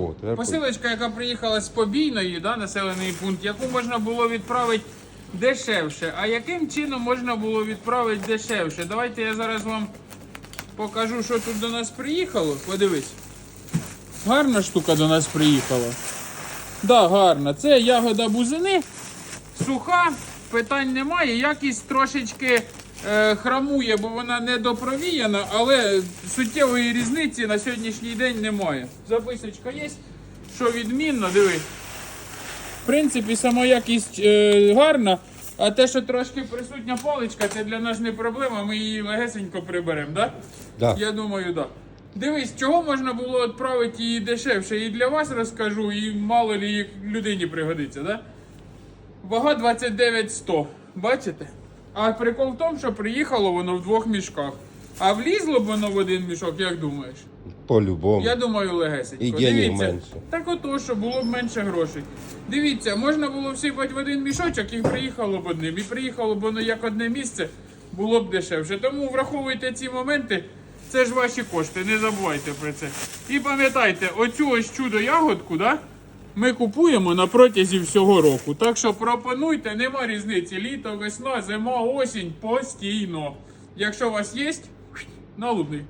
О, тепер Посилочка, яка приїхала з побійної, да, населений пункт, яку можна було відправити дешевше. А яким чином можна було відправити дешевше? Давайте я зараз вам покажу, що тут до нас приїхало. Подивись. Гарна штука до нас приїхала. Да, гарна. Це ягода бузини. Суха, питань немає. Якість трошечки храмує, бо вона недопровіяна, але суттєвої різниці на сьогоднішній день немає. Записочка є, що відмінно, диви. В принципі, сама якість е, гарна, а те, що трошки присутня паличка, це для нас не проблема, ми її легесенько приберемо, так? Да. Я думаю, так. Да. Дивись, чого можна було відправити її дешевше, і для вас розкажу, і мало лі людині пригодиться, да? Вага 29 100. Бачите? А прикол в тому, що приїхало воно в двох мішках. А влізло б воно в один мішок, як думаєш? По-любому. Я думаю, легесенько. І денег Дивіться. менше. Так ото, що було б менше грошей. Дивіться, можна було всипати в один мішочок і приїхало б одним. І приїхало б воно як одне місце, було б дешевше. Тому враховуйте ці моменти. Це ж ваші кошти, не забувайте про це. І пам'ятайте, оцю ось чудо ягодку, да? Ми купуємо на протязі всього року. Так що пропонуйте, нема різниці. Літо, весна, зима, осінь постійно. Якщо у вас є, налудний.